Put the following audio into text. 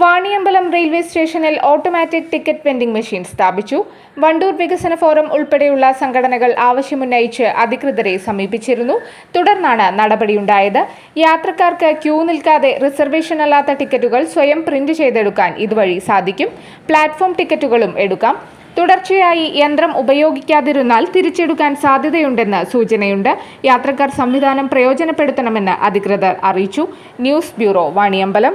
Vaniyambalam railway സ്റ്റേഷനിൽ automatic ticket vending machine സ്ഥാപിച്ചു. വണ്ടൂർ വികസന ഫോറം ഉൾപ്പെടെയുള്ള സംഘടനകൾ ആവശ്യമുന്നയിച്ച് അധികൃതരെ സമീപിച്ചിരുന്നു. തുടർന്നാണ് നടപടിയുണ്ടായത്. യാത്രക്കാർക്ക് ക്യൂ നിൽക്കാതെ റിസർവേഷൻ അല്ലാത്ത ടിക്കറ്റുകൾ സ്വയം പ്രിന്റ് ചെയ്തെടുക്കാൻ ഇതുവഴി സാധിക്കും. പ്ലാറ്റ്ഫോം ടിക്കറ്റുകളും എടുക്കാം. തുടർച്ചയായി യന്ത്രം ഉപയോഗിക്കാതിരുന്നാൽ തിരിച്ചെടുക്കാൻ സാധ്യതയുണ്ടെന്ന് സൂചനയുണ്ട്. യാത്രക്കാർ സംവിധാനം പ്രയോജനപ്പെടുത്തണമെന്ന് അധികൃതർ അറിയിച്ചു. News bureau Vaniyambalam.